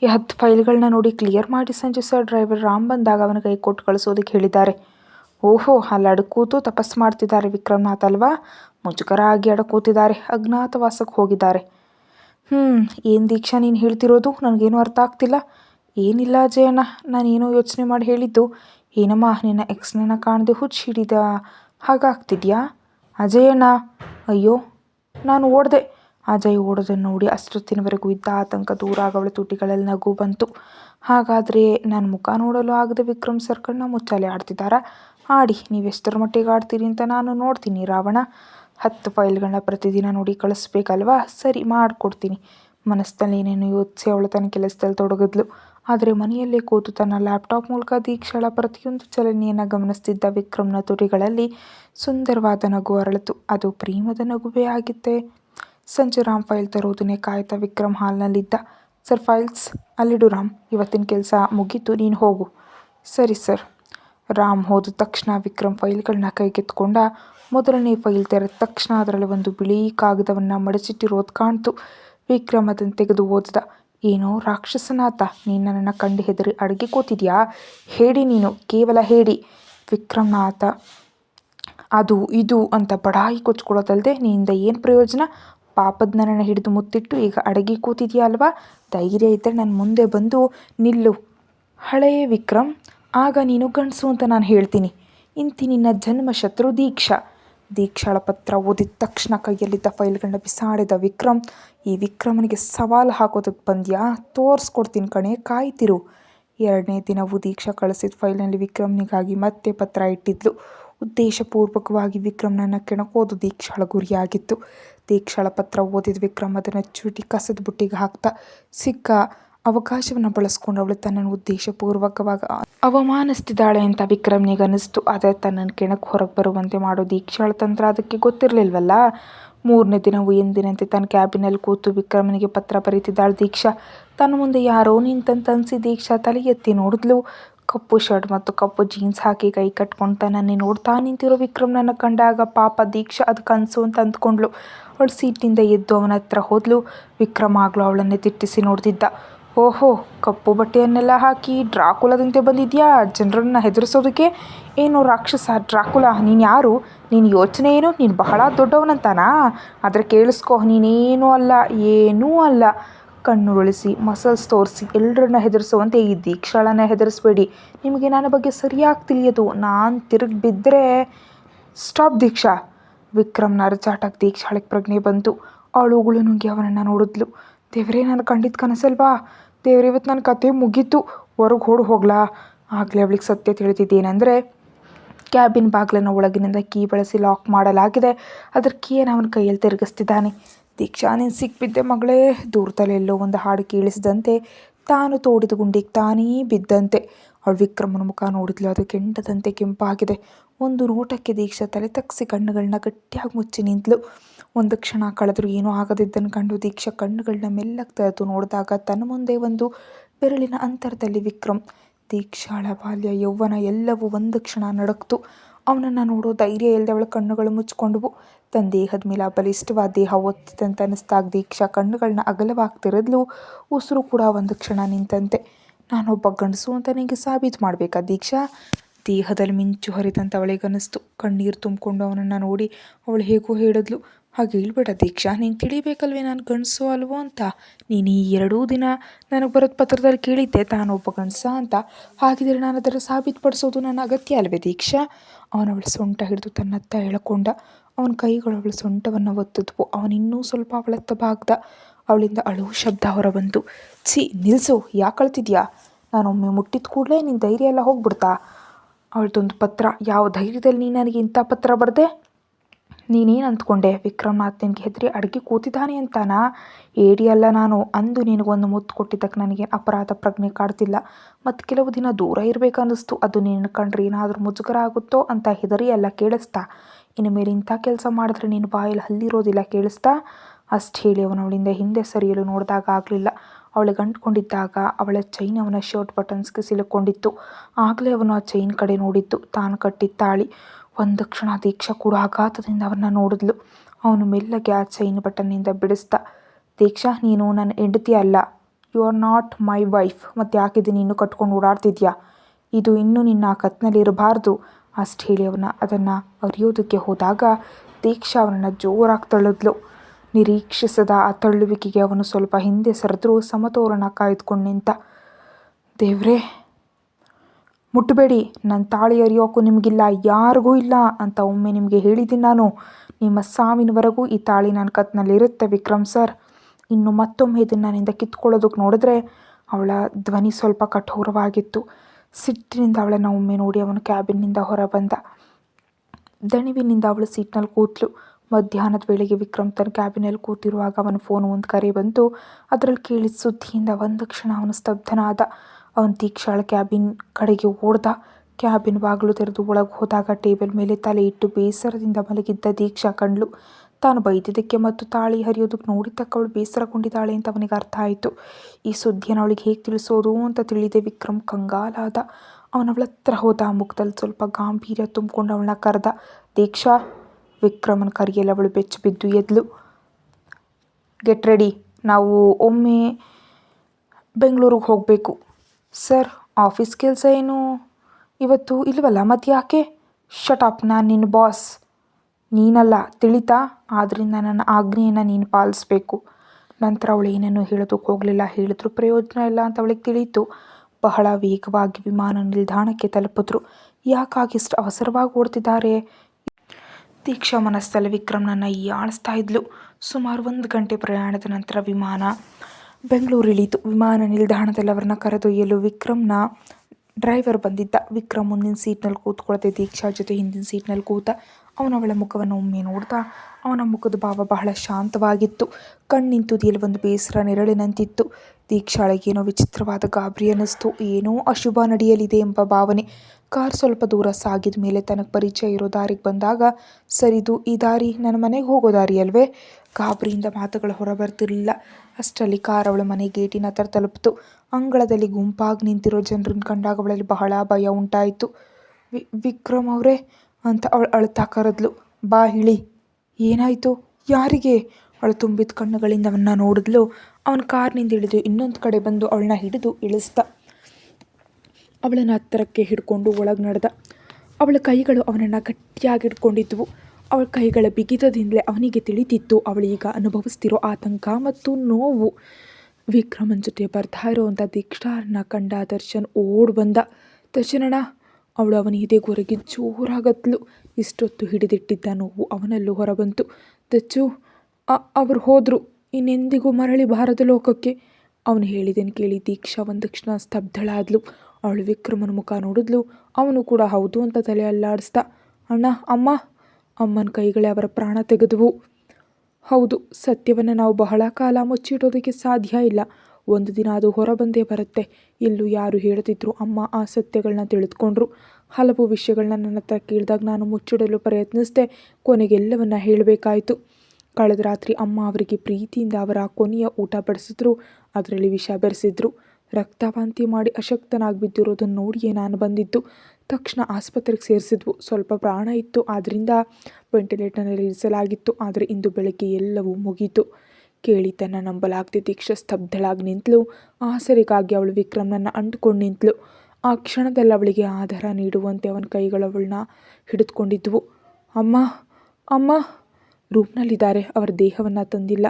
ಈ ಹತ್ತು ಫೈಲ್ಗಳನ್ನ ನೋಡಿ ಕ್ಲಿಯರ್ ಮಾಡಿ ಸಂಜೆ ಸರ್. ಡ್ರೈವರ್ ರಾಮ್ ಬಂದಾಗ ಅವನ ಕೈ ಕೊಟ್ಟು ಕಳಿಸೋದಕ್ಕೆ ಹೇಳಿದ್ದಾರೆ. ಓಹೋ, ಅಲ್ಲಿ ಅಡಕೂತು ತಪಸ್ಸು ಮಾಡ್ತಿದ್ದಾರೆ ವಿಕ್ರಮ್ನಾಥ್ ಅಲ್ವಾ? ಮುಜುಗರ ಆಗಿ ಅಡಕೂತಿದ್ದಾರೆ, ಅಜ್ಞಾತವಾಸಕ್ಕೆ ಹೋಗಿದ್ದಾರೆ. ಹ್ಞೂ ಏನು ದೀಕ್ಷಾ, ನೀನು ಹೇಳ್ತಿರೋದು ನನಗೇನು ಅರ್ಥ ಆಗ್ತಿಲ್ಲ. ಏನಿಲ್ಲ ಅಜಯಣ್ಣ, ನಾನೇನೋ ಯೋಚನೆ ಮಾಡಿ ಹೇಳಿದ್ದು. ಏನಮ್ಮ, ನಿನ್ನ ಎಕ್ಸ್ನನ್ನ ಕಾಣದೆ ಹುಚ್ಚು ಹಿಡಿದ ಹಾಗಾಗ್ತಿದ್ಯಾ? ಅಜಯಣ್ಣ, ಅಯ್ಯೋ, ನಾನು ಓಡಿದೆ. ಅಜಯ್ ಓಡೋದನ್ನು ನೋಡಿ ಅಷ್ಟೊತ್ತಿನವರೆಗೂ ಇದ್ದ ಆತಂಕ ದೂರ ಆಗವಳ ತುಟಿಗಳಲ್ಲಿ ನಗು ಬಂತು. ಹಾಗಾದರೆ ನನ್ನ ಮುಖ ನೋಡಲು ಆಗದೆ ವಿಕ್ರಮ್ ಸರ್ ಕಣ್ಣ ಮುಚ್ಚಾಲೆ ಆಡ್ತಿದ್ದಾರಾ ಆಡಿ, ನೀವೆಷ್ಟರ ಮಟ್ಟಿಗೆ ಆಡ್ತೀರಿ ಅಂತ ನಾನು ನೋಡ್ತೀನಿ ರಾವಣ. ಹತ್ತು ಫೈಲ್ಗಳನ್ನ ಪ್ರತಿದಿನ ನೋಡಿ ಕಳಿಸ್ಬೇಕಲ್ವಾ? ಸರಿ, ಮಾಡಿಕೊಡ್ತೀನಿ. ಮನಸ್ಸಿನಲ್ಲಿ ಏನೇನು ಯೋಚಿಸಿ ಅವಳು ತನ್ನ ಕೆಲಸದಲ್ಲಿ ತೊಡಗಿದ್ಲು. ಆದರೆ ಮನೆಯಲ್ಲೇ ಕೂತು ತನ್ನ ಲ್ಯಾಪ್ಟಾಪ್ ಮೂಲಕ ದೀಕ್ಷಳ ಪ್ರತಿಯೊಂದು ಚಲನೆಯನ್ನು ಗಮನಿಸ್ತಿದ್ದ ವಿಕ್ರಮ್ನ ತುಟಿಗಳಲ್ಲಿ ಸುಂದರವಾದ ನಗು ಅರಳಿತು. ಅದು ಪ್ರೇಮದ ನಗುವೇ ಆಗಿತ್ತೆ. ಸಂಜೆ ರಾಮ್ ಫೈಲ್ ತರೋದನ್ನೇ ಕಾಯ್ತಾ ವಿಕ್ರಮ್ ಹಾಲ್ನಲ್ಲಿದ್ದ, ಸರ್ ಫೈಲ್ಸ್, ಅಲ್ಲಿಡು ರಾಮ್, ಇವತ್ತಿನ ಕೆಲಸ ಮುಗೀತು, ನೀನು ಹೋಗು. ಸರಿ ಸರ್. ರಾಮ್ ಹೋದ ತಕ್ಷಣ ವಿಕ್ರಮ್ ಫೈಲ್ಗಳನ್ನ ಕೈಗೆತ್ತಿಕೊಂಡ, ಮೊದಲನೇ ಫೈಲ್ ತೆರೆದ ತಕ್ಷಣ ಅದರಲ್ಲಿ ಒಂದು ಬಿಳಿ ಕಾಗದವನ್ನು ಮಡಚಿಟ್ಟಿರೋದು ಕಾಣ್ತು. ವಿಕ್ರಮ್ ಅದನ್ನು ತೆಗೆದು ಓದಿದ ಏನೋ ರಾಕ್ಷಸನಾಥ ನೀನು ನನ್ನನ್ನು ಕಂಡು ಹೆದರಿ ಅಡುಗೆ ಕೂತಿದ್ಯಾ? ಹೇಳಿ ನೀನು, ಕೇವಲ ಹೇಳಿ. ವಿಕ್ರಮನಾಥ, ಅದು ಇದು ಅಂತ ಬಡಾಯಿ ಕೊಚ್ಕೊಳ್ಳೋದಲ್ಲದೆ ನಿನ್ನಿಂದ ಏನು ಪ್ರಯೋಜನ? ಪಾಪದ ನನ್ನನ್ನು ಹಿಡಿದು ಮುತ್ತಿಟ್ಟು ಈಗ ಅಡಗಿ ಕೂತಿದೆಯಾ ಅಲ್ವಾ? ಧೈರ್ಯ ಇದ್ದರೆ ನನ್ನ ಮುಂದೆ ಬಂದು ನಿಲ್ಲು. ಹಳೆಯ ವಿಕ್ರಮ್, ಆಗ ನೀನು ಗಂಡಸು ಅಂತ ನಾನು ಹೇಳ್ತೀನಿ. ಇಂತಿ ನಿನ್ನ ಜನ್ಮ ಶತ್ರು ದೀಕ್ಷಾ. ದೀಕ್ಷಾಳ ಪತ್ರ ಓದಿದ ತಕ್ಷಣ ಕೈಯಲ್ಲಿದ್ದ ಫೈಲ್ಗಳನ್ನ ಬಿಸಾಡಿದ ವಿಕ್ರಮ್, ಈ ವಿಕ್ರಮನಿಗೆ ಸವಾಲು ಹಾಕೋದಕ್ಕೆ ಬಂದ್ಯಾ? ತೋರಿಸ್ಕೊಡ್ತೀನಿ ಕಣೆ, ಕಾಯ್ತಿರು. ಎರಡನೇ ದಿನವೂ ದೀಕ್ಷಾ ಕಳಿಸಿದ ಫೈಲ್ನಲ್ಲಿ ವಿಕ್ರಮ್ನಿಗಾಗಿ ಮತ್ತೆ ಪತ್ರ ಇಟ್ಟಿದ್ಲು. ಉದ್ದೇಶಪೂರ್ವಕವಾಗಿ ವಿಕ್ರಮ್ನನ್ನು ಕೆಣಕೋದು ದೀಕ್ಷಾಳ ಗುರಿಯಾಗಿತ್ತು. ದೀಕ್ಷಾಳ ಪತ್ರ ಓದಿದ ವಿಕ್ರಮ್ ಅದನ್ನು ಚೂಟಿ ಕಸದ ಬುಟ್ಟಿಗೆ ಹಾಕ್ತಾ, ಸಿಕ್ಕ? ಅವಕಾಶವನ್ನು ಬಳಸ್ಕೊಂಡು ಅವಳು ತನ್ನನ್ನು ಉದ್ದೇಶಪೂರ್ವಕವಾಗಿ ಅವಮಾನಿಸ್ತಿದ್ದಾಳೆ ಅಂತ ವಿಕ್ರಮ್ನಿಗೆ ಅನಿಸ್ತು ಆದರೆ ತನ್ನನ್ನು ಕೆಣಕ್ಕೆ ಹೊರಗೆ ಬರುವಂತೆ ಮಾಡೋ ದೀಕ್ಷಾಳ ತಂತ್ರ ಅದಕ್ಕೆ ಗೊತ್ತಿರಲಿಲ್ವಲ್ಲ? ಮೂರನೇ ದಿನವೂ ಎಂದಿನಂತೆ ತನ್ನ ಕ್ಯಾಬಿನಲ್ಲಿ ಕೂತು ವಿಕ್ರಮನಿಗೆ ಪತ್ರ ಬರೀತಿದ್ದಾಳೆ ದೀಕ್ಷಾ. ತನ್ನ ಮುಂದೆ ಯಾರೋ ನಿಂತಂತ ಅನಿಸಿ ದೀಕ್ಷಾ ತಲೆ ಎತ್ತಿ ನೋಡಿದ್ಲು. ಕಪ್ಪು ಶರ್ಟ್ ಮತ್ತು ಕಪ್ಪು ಜೀನ್ಸ್ ಹಾಕಿ ಕೈ ಕಟ್ಕೊಂಡು ತನ್ನನ್ನೇ ನೋಡ್ತಾ ನಿಂತಿರೋ ವಿಕ್ರಮ್ನನ್ನು ಕಂಡಾಗ ಪಾಪ ದೀಕ್ಷಾ ಅದು ಕನಸು ಅಂತ ಅಂದ್ಕೊಂಡ್ಳು ಅವಳು ಸೀಟ್ನಿಂದ ಎದ್ದು ಅವನ ಹತ್ರ ಹೋದ್ಲು. ವಿಕ್ರಮ್ ಆಗ್ಲು ಅವಳನ್ನೇ ತಿಟ್ಟಿಸಿ ನೋಡ್ತಿದ್ದ. ಓಹೋ, ಕಪ್ಪು ಬಟ್ಟೆಯನ್ನೆಲ್ಲ ಹಾಕಿ ಡ್ರಾಕುಲದಂತೆ ಬಂದಿದ್ಯಾ? ಜನರನ್ನ ಹೆದರಿಸೋದಕ್ಕೆ ಏನು ರಾಕ್ಷಸ ಡ್ರಾಕುಲ? ನೀನು ಯಾರು? ನೀನು ಯೋಚನೆ ಏನು? ನೀನು ಬಹಳ ದೊಡ್ಡವನಂತಾನಾ? ಆದರೆ ಕೇಳಿಸ್ಕೋ, ನೀನೇನೂ ಅಲ್ಲ, ಏನೂ ಅಲ್ಲ. ಕಣ್ಣುರುಳಿಸಿ ಮಸಲ್ಸ್ ತೋರಿಸಿ ಎಲ್ಲರನ್ನ ಹೆದರಿಸುವಂತೆ ಈ ದೀಕ್ಷಾಳನ್ನ ಹೆದರಿಸ್ಬೇಡಿ. ನಿಮಗೆ ನನ್ನ ಬಗ್ಗೆ ಸರಿಯಾಗಿ ತಿಳಿಯೋದು. ನಾನು ತಿರುಗಿ ಬಿದ್ದರೆ ಸ್ಟಾಪ್ ದೀಕ್ಷಾ. ವಿಕ್ರಮ್ ನರಚಾಟಕ್ಕೆ ದೀಕ್ಷಾಳಿಗೆ ಪ್ರಜ್ಞೆ ಬಂತು. ಅವಳು ಉಗುಳು ನುಂಗಿ ಅವನನ್ನು ನೋಡಿದ್ಲು. ದೇವರೇ, ನಾನು ಕಂಡಿದ್ದ ಕನಸಲ್ವಾ? ದೇವ್ರೆ ಇವತ್ತು ನನ್ನ ಕತೆ ಮುಗೀತು. ಹೊರಗೆ ಓಡಿ ಹೋಗ್ಲಾ? ಆಗಲೇ ಅವಳಿಗೆ ಸತ್ಯ ತಿಳಿದಿದ್ದೇನೆಂದರೆ ಕ್ಯಾಬಿನ್ ಬಾಗಿಲನ್ನು ಒಳಗಿನಿಂದ ಕೀ ಬಳಸಿ ಲಾಕ್ ಮಾಡಲಾಗಿದೆ. ಅದರ ಕೀಯನ್ನು ಅವನ ಕೈಯಲ್ಲಿ ತಿರುಗಿಸ್ತಿದ್ದಾನೆ. ದೀಕ್ಷಾ, ನೀನು ಸಿಕ್ಬಿದ್ದೆ ಮಗಳೇ. ದೂರದಲ್ಲೆಲ್ಲೋ ಒಂದು ಹಾಡು ಕೇಳಿಸಿದಂತೆ ತಾನು ತೋಡಿದ ಗುಂಡಿಗೆ ತಾನೇ ಬಿದ್ದಂತೆ. ಅವಳು ವಿಕ್ರಮನ ಮುಖ ನೋಡಿದ್ಲು, ಅದು ಕೆಂಡದಂತೆ ಕೆಂಪಾಗಿದೆ. ಒಂದು ನೋಟಕ್ಕೆ ದೀಕ್ಷಾ ತಲೆ ತಗ್ಸಿ ಕಣ್ಣುಗಳನ್ನ ಗಟ್ಟಿಯಾಗಿ ಮುಚ್ಚಿ ನಿಂತಳು ಒಂದು ಕ್ಷಣ ಕಳೆದರೂ ಏನೂ ಆಗದಿದ್ದನ್ನು ಕಂಡು ದೀಕ್ಷಾ ಕಣ್ಣುಗಳನ್ನ ಮೆಲ್ಲಗೆ ತೆರೆದು ನೋಡಿದಾಗ ತನ್ನ ಮುಂದೆ ಒಂದು ಬೆರಳಿನ ಅಂತರದಲ್ಲಿ ವಿಕ್ರಮ್. ದೀಕ್ಷಾಳ ಬಾಲ್ಯ, ಯೌವನ ಎಲ್ಲವೂ ಒಂದು ಕ್ಷಣ ನಡಕ್ತು ಅವನನ್ನು ನೋಡೋ ಧೈರ್ಯ ಇಲ್ಲದೆ ಅವಳ ಕಣ್ಣುಗಳು ಮುಚ್ಕೊಂಡವು ತನ್ನ ದೇಹದ ಮೇಲೆ ಆ ಬಲಿಷ್ಠವಾದ ದೇಹ ಒತ್ತಿದಂತೆ ಅನ್ನಿಸ್ದಾಗ ದೀಕ್ಷಾ ಕಣ್ಣುಗಳನ್ನ ಅಗಲವಾಗ್ತಿರದ್ಲು ಉಸಿರು ಕೂಡ ಒಂದು ಕ್ಷಣ ನಿಂತಂತೆ. ನಾನೊಬ್ಬ ಗಂಡಸು ಅಂತ ನನಗೆ ಸಾಬೀತು ಮಾಡಬೇಕಾ ದೀಕ್ಷಾ? ದೇಹದಲ್ಲಿ ಮಿಂಚು ಹರಿದಂತೆ ಅವಳಿಗನ್ನಿಸ್ತು. ಕಣ್ಣೀರು ತುಂಬಿಕೊಂಡು ಅವನನ್ನು ನೋಡಿ ಅವಳು ಹೇಗೋ ಹೇಳಿದ್ಲು. ಹಾಗೆ ಹೇಳ್ಬೇಡ ದೀಕ್ಷಾ, ನೀನು ತಿಳಿಬೇಕಲ್ವೇ ನಾನು ಗಂಡಸು ಅಲ್ವೋ ಅಂತ? ನೀನು ಈ ಎರಡೂ ದಿನ ನನಗೆ ಬರೋದು ಪತ್ರದಲ್ಲಿ ಕೇಳಿದ್ದೆ ತಾನೊಬ್ಬ ಗಂಡಸ ಅಂತ. ಹಾಗಿದ್ರೆ ನಾನು ಅದರ ಸಾಬೀತುಪಡಿಸೋದು ನನ್ನ ಅಗತ್ಯ ಅಲ್ವೇ ದೀಕ್ಷಾ? ಅವನವಳ ಸೊಂಟ ಹಿಡಿದು ತನ್ನತ್ತ ಎಳ್ಕೊಂಡ. ಅವನ ಕೈಗಳು ಅವಳ ಸೊಂಟವನ್ನು ಒತ್ತಿದ್ವು. ಅವನಿನ್ನೂ ಸ್ವಲ್ಪ ಅವಳತ್ತ ಬಾಗ್ದ. ಅವಳಿಂದ ಅಳು ಶಬ್ದ ಹೊರಬಂತು. ಛೀ, ನಿಲ್ಸು, ಯಾಕೆ ನಾನು ನಾನೊಮ್ಮೆ ಮುಟ್ಟಿದ ಕೂಡಲೇ ನಿನ್ನ ಧೈರ್ಯ ಎಲ್ಲ ಹೋಗ್ಬಿಡ್ತಾ? ಅವಳದೊಂದು ಪತ್ರ, ಯಾವ ಧೈರ್ಯದಲ್ಲಿ ನೀನು ನನಗೆ ಇಂಥ ಪತ್ರ ಬರದೆ? ನೀನೇನು ಅಂದ್ಕೊಂಡೆ? ವಿಕ್ರಮ್ನಾಥ್ ನಿನಗೆ ಹೆದರಿ ಅಡುಗೆ ಕೂತಿದ್ದಾನೆ ಅಂತಾನಾ? ಏಡಿ ಅಲ್ಲ ನಾನು ಅಂದು ನಿನಗೊಂದು ಮುತ್ತು ಕೊಟ್ಟಿದ್ದಕ್ಕೆ ನನಗೆ ಅಪರಾಧ ಪ್ರಜ್ಞೆ ಕಾಡ್ತಿಲ್ಲ. ಮತ್ತು ಕೆಲವು ದಿನ ದೂರ ಇರಬೇಕನ್ನಿಸ್ತು. ಅದು ನೀನು ಕಂಡ್ರೆ ಏನಾದರೂ ಮುಜುಗರ ಆಗುತ್ತೋ ಅಂತ ಹೆದರಿ ಎಲ್ಲ ಕೇಳಿಸ್ತಾ. ಇನ್ನು ಮೇಲೆ ಇಂಥ ಕೆಲಸ ಮಾಡಿದ್ರೆ ನೀನು ಬಾಯಲ್ಲಿ ಹಲ್ಲಿರೋದಿಲ್ಲ ಕೇಳಿಸ್ತಾ? ಅಷ್ಟು ಹೇಳಿ ಅವನವಳಿಂದ ಹಿಂದೆ ಸರಿಯಲು ನೋಡಿದಾಗ ಆಗಲಿಲ್ಲ. ಅವಳಿಗೆ ಅಂಟ್ಕೊಂಡಿದ್ದಾಗ ಅವಳ ಚೈನ್ ಅವನ ಶರ್ಟ್ ಬಟನ್ಸ್ಗೆ ಸಿಲುಕೊಂಡಿತ್ತು. ಆಗಲೇ ಅವನು ಆ ಚೈನ್ ಕಡೆ ನೋಡಿತ್ತು ತಾನು ಕಟ್ಟಿದ್ದ ತಾಳಿ. ಒಂದು ಕ್ಷಣ ದೀಕ್ಷಾ ಕೂಡ ಆಘಾತದಿಂದ ಅವನ್ನ ನೋಡಿದ್ಲು. ಅವನು ಮೆಲ್ಲಗೆ ಆ ಚೈನ್ ಬಟನ್ನಿಂದ ಬಿಡಿಸ್ದ. ದೀಕ್ಷಾ, ನೀನು ನನ್ನ ಹೆಂಡತಿ ಅಲ್ಲ. You are not my wife ಮತ್ತು ಯಾಕಿದೆ ನೀನು ಕಟ್ಕೊಂಡು ಓಡಾಡ್ತಿದ್ಯಾ? ಇದು ಇನ್ನೂ ನಿನ್ನ ಕತ್ನಲ್ಲಿ ಇರಬಾರ್ದು, ಅಷ್ಟು ಹೇಳಿ ಅವನ ಅದನ್ನು ಅರಿಯೋದಕ್ಕೆ ಹೋದಾಗ ದೀಕ್ಷಾ ಅವನನ್ನು ಜೋರಾಗಿ ತಳ್ಳಿದ್ಲು. ನಿರೀಕ್ಷಿಸದ ಆ ತಳ್ಳುವಿಕೆಗೆ ಅವನು ಸ್ವಲ್ಪ ಹಿಂದೆ ಸರಿದ್ರೂ, ಸಮತೋಲನ ಕಾಯ್ದುಕೊಂಡು ನಿಂತ. ದೇವ್ರೇ ಮುಟ್ಟಬೇಡಿ ನನ್ನ ತಾಳಿ ಅರಿಯೋಕ್ಕೂ ನಿಮಗಿಲ್ಲ, ಯಾರಿಗೂ ಇಲ್ಲ ಅಂತ ಒಮ್ಮೆ ನಿಮಗೆ ಹೇಳಿದ್ದೀನಿ ನಾನು. ನಿಮ್ಮ ಸಾವಿನವರೆಗೂ ಈ ತಾಳಿ ನನ್ನ ಕತ್ನಲ್ಲಿರುತ್ತೆ ವಿಕ್ರಮ್ ಸರ್. ಇನ್ನು ಮತ್ತೊಮ್ಮೆ ಇದನ್ನು ನನ್ನಿಂದ ಕಿತ್ಕೊಳ್ಳೋದಕ್ಕೆ ನೋಡಿದ್ರೆ ಅವಳ ಧ್ವನಿ ಸ್ವಲ್ಪ ಕಠೋರವಾಗಿತ್ತು. ಸಿಟ್ಟಿನಿಂದ ಅವಳನ್ನು ಒಮ್ಮೆ ನೋಡಿ ಅವನು ಕ್ಯಾಬಿನ್ನಿಂದ ಹೊರಬಂದ. ದಣಿವಿನಿಂದ ಅವಳು ಸೀಟ್ನಲ್ಲಿ ಕೂತ್ಲು. ಮಧ್ಯಾಹ್ನದ ವೇಳೆಗೆ ವಿಕ್ರಮ್ ತನ್ನ ಕ್ಯಾಬಿನಲ್ಲಿ ಕೂತಿರುವಾಗ ಅವನ ಫೋನ್ ಒಂದು ಕರೆ ಬಂತು. ಅದರಲ್ಲಿ ಕೇಳಿದ ಸುದ್ದಿಯಿಂದ ಒಂದು ಕ್ಷಣ ಅವನು ಸ್ತಬ್ಧನಾದ. ಅವನು ದೀಕ್ಷಾಳ ಕ್ಯಾಬಿನ್ ಕಡೆಗೆ ಓಡ್ದ. ಕ್ಯಾಬಿನ್ ಬಾಗಿಲು ತೆರೆದು ಒಳಗೆ ಹೋದಾಗ ಟೇಬಲ್ ಮೇಲೆ ತಲೆ ಇಟ್ಟು ಬೇಸರದಿಂದ ಮಲಗಿದ್ದ ದೀಕ್ಷಾ ಕಂಡ್ಲು ತಾನು ಬೈದಿದ್ದಕ್ಕೆ ಮತ್ತು ತಾಳಿ ಹರಿಯೋದಕ್ಕೆ ನೋಡಿದ್ದಕ್ಕೆ ಅವಳು ಬೇಸರಗೊಂಡಿದ್ದಾಳೆ ಅಂತ ಅವನಿಗೆ ಅರ್ಥ ಆಯಿತು. ಈ ಸುದ್ದಿಯನ್ನು ಅವಳಿಗೆ ಹೇಗೆ ತಿಳಿಸೋದು ಅಂತ ತಿಳಿದೆ ವಿಕ್ರಮ್ ಕಂಗಾಲಾದ. ಅವನವಳ ಹತ್ರ ಹೋದ. ಮುಖದಲ್ಲಿ ಸ್ವಲ್ಪ ಗಾಂಭೀರ್ಯ ತುಂಬಿಕೊಂಡು ಅವಳನ್ನ ಕರೆದ. ದೀಕ್ಷಾ, ವಿಕ್ರಮನ ಕರಿಯಲ್ಲಿ ಅವಳು ಬೆಚ್ಚು ಬಿದ್ದು ಎದ್ಲು. Get ready. ನಾವು ಒಮ್ಮೆ ಬೆಂಗಳೂರಿಗೆ ಹೋಗಬೇಕು. ಸರ್, ಆಫೀಸ್ ಕೆಲಸ ಏನು? ಇವತ್ತು ಇಲ್ವಲ್ಲ ಮತ್ತು ಯಾಕೆ? ಶಟಾಪ್ ನಾನು ನಿನ್ನ ಬಾಸ್ ನೀನಲ್ಲ, ತಿಳಿತಾ? ಆದ್ದರಿಂದ ನನ್ನ ಆಜ್ಞೆಯನ್ನು ನೀನು ಪಾಲಿಸ್ಬೇಕು. ನಂತರ ಅವಳು ಏನನ್ನೂ ಹೇಳೋದಕ್ಕೆ ಹೋಗಲಿಲ್ಲ. ಹೇಳಿದ್ರು ಪ್ರಯೋಜನ ಇಲ್ಲ ಅಂತ ಅವಳಿಗೆ ತಿಳಿಯಿತು. ಬಹಳ ವೇಗವಾಗಿ ವಿಮಾನ ನಿಲ್ದಾಣಕ್ಕೆ ತಲುಪಿದ್ರು. ಯಾಕಾಗಿಷ್ಟು ಅವಸರವಾಗಿ ಓಡ್ತಿದ್ದಾರೆ? ದೀಕ್ಷಾ ಮನಸ್ಸಲ್ಲಿ ವಿಕ್ರಮ್ನನ್ನು ಆಳಿಸ್ತಾ ಇದ್ಲು. ಸುಮಾರು ಒಂದು ಗಂಟೆ ಪ್ರಯಾಣದ ನಂತರ ವಿಮಾನ ಬೆಂಗಳೂರು ಇಳೀತು ವಿಮಾನ ನಿಲ್ದಾಣದಲ್ಲಿ ಅವರನ್ನ ಕರೆದೊಯ್ಯಲು ವಿಕ್ರಮ್ನ ಡ್ರೈವರ್ ಬಂದಿದ್ದ. ವಿಕ್ರಮ್ ಮುಂದಿನ ಸೀಟ್ನಲ್ಲಿ ಕೂತ್ಕೊಳ್ದೆ ದೀಕ್ಷಾ ಜೊತೆ ಹಿಂದಿನ ಸೀಟ್ನಲ್ಲಿ ಕೂತ ಅವನವಳ ಮುಖವನ್ನು ಒಮ್ಮೆ ನೋಡ್ತಾ ಅವನ ಮುಖದ ಭಾವ ಬಹಳ ಶಾಂತವಾಗಿತ್ತು. ಕಣ್ಣಿನ ತುದಿಯಲ್ಲಿ ಒಂದು ಬೇಸರ ನೆರಳಿನಂತಿತ್ತು. ದೀಕ್ಷಾಳಿಗೇನೋ ವಿಚಿತ್ರವಾದ ಗಾಬರಿ ಅನ್ನಿಸ್ತು. ಏನೋ ಅಶುಭ ನಡೆಯಲಿದೆ ಎಂಬ ಭಾವನೆ. ಕಾರ್ ಸ್ವಲ್ಪ ದೂರ ಸಾಗಿದ ಮೇಲೆ ತನಗೆ ಪರಿಚಯ ಇರೋ ದಾರಿಗೆ ಬಂದಾಗ, ಸರಿದು, ಈ ದಾರಿ ನನ್ನ ಮನೆಗೆ ಹೋಗೋ ದಾರಿ ಅಲ್ವೇ ಗಾಬರಿಯಿಂದ ಮಾತುಗಳು ಹೊರಬರ್ತಿರ್ಲಿಲ್ಲ. ಅಷ್ಟರಲ್ಲಿ ಕಾರ್ ಅವಳ ಮನೆ ಗೇಟಿನ ಹತ್ರ ತಲುಪಿತು. ಅಂಗಳದಲ್ಲಿ ಗುಂಪಾಗಿ ನಿಂತಿರೋ ಜನರನ್ನು ಕಂಡಾಗ ಅವಳಲ್ಲಿ ಬಹಳ ಭಯ ಉಂಟಾಯಿತು. ವಿ, ವಿಕ್ರಮ್ ಅವರೇ ಅಂತ ಅವಳು ಅಳ್ತಾ ಕರೆದ್ಲು. ಬಾ ಇಳಿ. ಏನಾಯಿತು? ಯಾರಿಗೆ? ಅವಳು ತುಂಬಿದ ಕಣ್ಣುಗಳಿಂದ ಅವನ್ನ ನೋಡಿದ್ಲು. ಅವನ ಕಾರ್ನಿಂದ ಇಳಿದು ಇನ್ನೊಂದು ಕಡೆ ಬಂದು ಅವಳನ್ನ ಹಿಡಿದು ಇಳಿಸ್ದ. ಅವಳನ್ನು ಹತ್ತಿರಕ್ಕೆ ಹಿಡ್ಕೊಂಡು ಒಳಗೆ ನಡೆದ. ಅವಳ ಕೈಗಳು ಅವನನ್ನು ಗಟ್ಟಿಯಾಗಿ ಹಿಡ್ಕೊಂಡಿದ್ವು. ಅವಳ ಕೈಗಳ ಬಿಗಿತದಿಂದಲೇ ಅವನಿಗೆ ತಿಳಿದಿತ್ತು. ಅವಳೀಗ ಅನುಭವಿಸ್ತಿರೋ ಆತಂಕ ಮತ್ತು ನೋವು. ವಿಕ್ರಮನ್ ಜೊತೆ ಬರ್ತಾ ಇರೋವಂಥ ದೀಕ್ಷಾರನ್ನ ಕಂಡ ದರ್ಶನ್ ಓಡ್ ಬಂದ. ದರ್ಶನಣ ಅವಳು ಅವನ ಎದೆಗೊರಗಿ ಜೋರಾಗತ್ಲು ಇಷ್ಟೊತ್ತು ಹಿಡಿದಿಟ್ಟಿದ್ದ ನೋವು ಅವನಲ್ಲೂ ಹೊರಬಂತು. ದಚ್ಚು ಅವರು ಹೋದರು. ಇನ್ನೆಂದಿಗೂ ಮರಳಿ ಬಾರದ ಲೋಕಕ್ಕೆ. ಅವನು ಹೇಳಿದೆನ್ ಕೇಳಿ ದೀಕ್ಷಾ ಒಂದು ಕ್ಷಣ ಸ್ತಬ್ಧಳಾದ್ಲು. ಅವಳು ವಿಕ್ರಮನ ಮುಖ ನೋಡಿದ್ಲು. ಅವನು ಕೂಡ ಹೌದು ಅಂತ ತಲೆ ಅಲ್ಲಾಡಿಸ್ದ. ಅಣ್ಣ, ಅಮ್ಮ ಅಮ್ಮನ ಕೈಗಳೇ ಅವರ ಪ್ರಾಣ ತೆಗೆದುವು. ಹೌದು, ಸತ್ಯವನ್ನು ನಾವು ಬಹಳ ಕಾಲ ಮುಚ್ಚಿಡೋದಕ್ಕೆ ಸಾಧ್ಯ ಇಲ್ಲ. ಒಂದು ದಿನ ಅದು ಹೊರಬಂದೇ ಬರುತ್ತೆ. ಇಲ್ಲೂ ಯಾರು ಹೇಳ್ತಿದ್ರು ಅಮ್ಮ ಆ ಸತ್ಯಗಳನ್ನ ತಿಳಿದುಕೊಂಡ್ರು. ಹಲವು ವಿಷಯಗಳನ್ನ ನನ್ನ ಹತ್ರ ಕೇಳಿದಾಗ ನಾನು ಮುಚ್ಚಿಡಲು ಪ್ರಯತ್ನಿಸಿದೆ. ಕೊನೆಗೆಲ್ಲವನ್ನ ಹೇಳಬೇಕಾಯಿತು. ಕಳೆದ ರಾತ್ರಿ ಅಮ್ಮ ಅವರಿಗೆ ಪ್ರೀತಿಯಿಂದ ಅವರ ಕೊನೆಯ ಊಟ ಬಡಿಸಿದ್ರು. ಅದರಲ್ಲಿ ವಿಷ ಬೆರೆಸಿದ್ರು. ರಕ್ತವಾಂತಿ ಮಾಡಿ ಅಶಕ್ತನಾಗಿ ಬಿದ್ದಿರೋದನ್ನು ನೋಡಿಯೇ ನಾನು ಬಂದಿದ್ದು. ತಕ್ಷಣ ಆಸ್ಪತ್ರೆಗೆ ಸೇರಿಸಿದ್ವು. ಸ್ವಲ್ಪ ಪ್ರಾಣ ಇತ್ತು. ಆದ್ದರಿಂದ ವೆಂಟಿಲೇಟರ್ನಲ್ಲಿ ಇರಿಸಲಾಗಿತ್ತು. ಆದರೆ ಇಂದು ಬೆಳಗ್ಗೆ ಎಲ್ಲವೂ ಮುಗೀತು. ಕೇಳಿ ತನ್ನ ನಂಬಲಾಗದೆ ದೀಕ್ಷಾ ಸ್ತಬ್ಧಳಾಗಿ ನಿಂತಳು. ಆಸರಿಗಾಗಿ ಅವಳು ವಿಕ್ರಮ್ನನ್ನು ಅಂಟ್ಕೊಂಡು ನಿಂತಳು. ಆ ಕ್ಷಣದಲ್ಲಿ ಅವಳಿಗೆ ಆಧಾರ ನೀಡುವಂತೆ ಅವನ ಕೈಗಳು ಅವಳನ್ನ ಹಿಡಿದುಕೊಂಡಿದ್ವು. ಅಮ್ಮ ಅಮ್ಮ! ರೂಪ್ನಲ್ಲಿದ್ದಾರೆ ಅವರ ದೇಹವನ್ನು ತಂದಿಲ್ಲ.